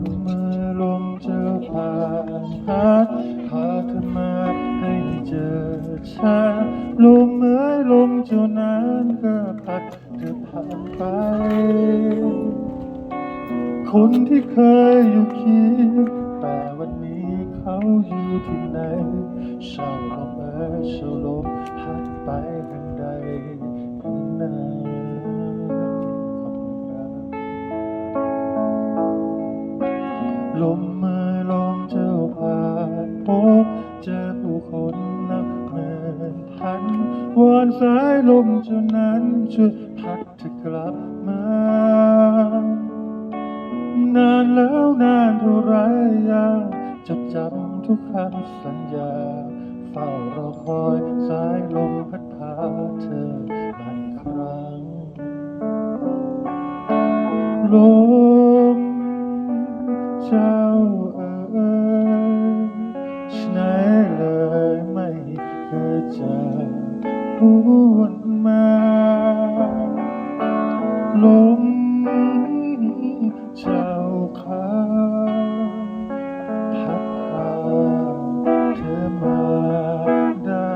มมือลมเจอผ่านพัดพาเธอมาให้เจอฉันลมเมื่อลมเจ้านั้นก็พัดเธอผ่านไป คนที่เคยอยู่เคียงแต่วันนี้เขาอยู่ที่ไหนเช่าลมเอ่ยเช่าลมพัดไปแห่งใดแห่งนั้น ลมมือลมเจ้าผ่านพบเจอผู้คนนับหมื่นพันวอนสายลมเจ้านั้นช่วยพัดเธอกลับมา นานแล้วนานเท่าไรยากจดจำทุกคำสัญญา เฝ้ารอคอยสายลมพัดพาเธอมาอีกครั้งลม หวนมาลมเจ้าข้าพัดพาเธอมาได้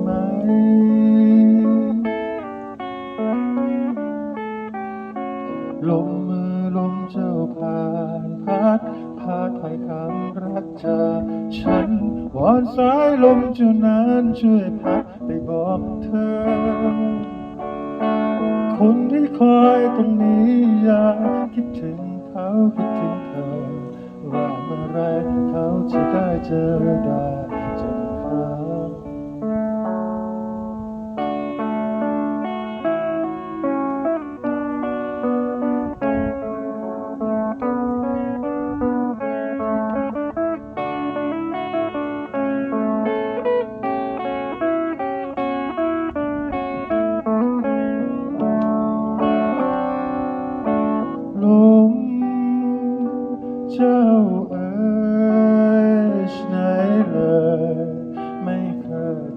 ไหม ลมมือลมเจ้าผ่านพัด พาถอยคำรักจากฉันวอนสายลมเจ้านั้นช่วยพัดไปบอกเธอ คนที่คอยตรงนี้อยากคิดถึงเขาคิดถึงเธอว่าเมื่อไรเขาจะได้เจอได้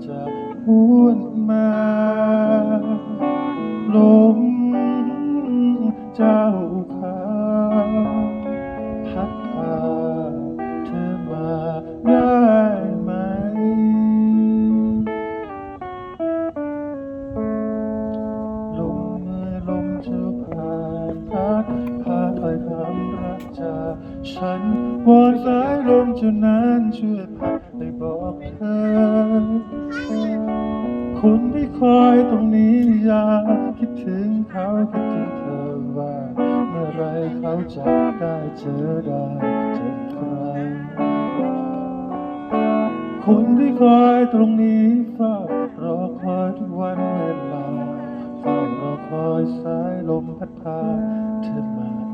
จะพูดมาลมเจ้าขาพัดพาเธอมาได้ไหม ลมเมื่อลมเจ้าผ่านพัดพาถอยคำรัก จากฉันวอนสายลมเจ้านั้นช่วยพัดไปบอกเธอคนที่คอยตรงนี้อยากคิดถึงเขาคิดถึงเธอว่า เมื่อไรเขาจะได้เจอได้เจออีกครคนที่คอยตรงนี้เฝ้ารอคอยทุกวันเวลาเฝ้ารอคอยสายลมพัดพาเธอมา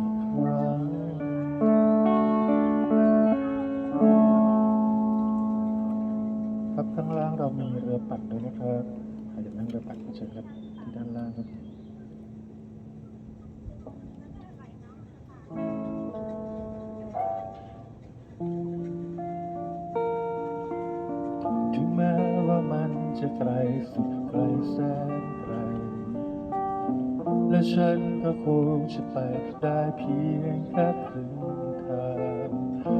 ครจะนั่งเรือปั่นก็เชิญครับที่ด้านล่างครับถึงแม้ว่ามันจะไกลสุดไกลแสนไกล และฉันก็คงจะไปได้เพียงแค่ครึ่งทาง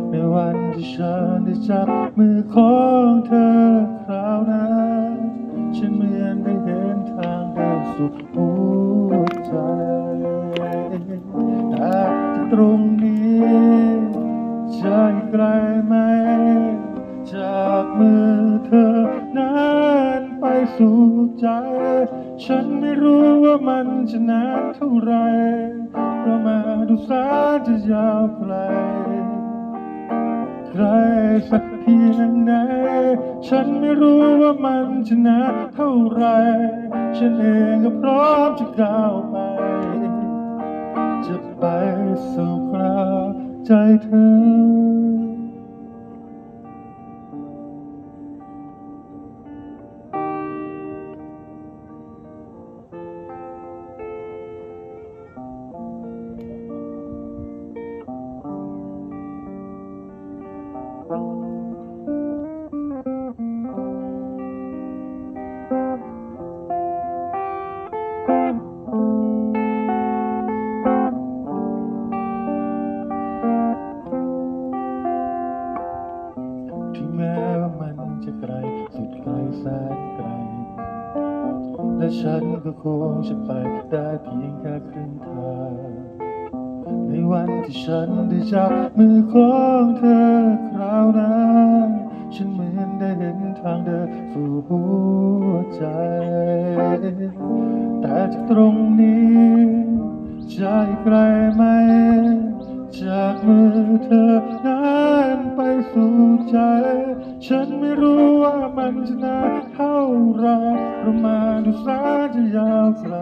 ในวันที่ฉันได้จับมือของเธอ สุดหัวใจแต่ที่ตรงนี้จะไกลไหม จากมือเธอนั้นไปสู่ใจ ฉันไม่รู้ว่ามันจะนานเท่าไรเพราะมาดูสาจะยาวไกลใครสักเพียงไหน ฉันไม่รู้ว่ามันจะนานเท่าไร ฉันเองก็พร้อมจะก้าวไป จะไปสู่คราวใจเธอ และฉันก็คงจะไปได้เพียงแค่ครึ่งทาง ในวันที่ฉันได้จับมือของเธอคราวนั้นฉันเหมือนได้เห็นทางเดินสู่หัวใจ แต่จากตรงนี้จะไกลไหม จากมือเธอนั้นไปสู่ใจ ฉันไม่รู้ว่ามันจะนานเท่าไรประมาณดูสนจะยาวไกล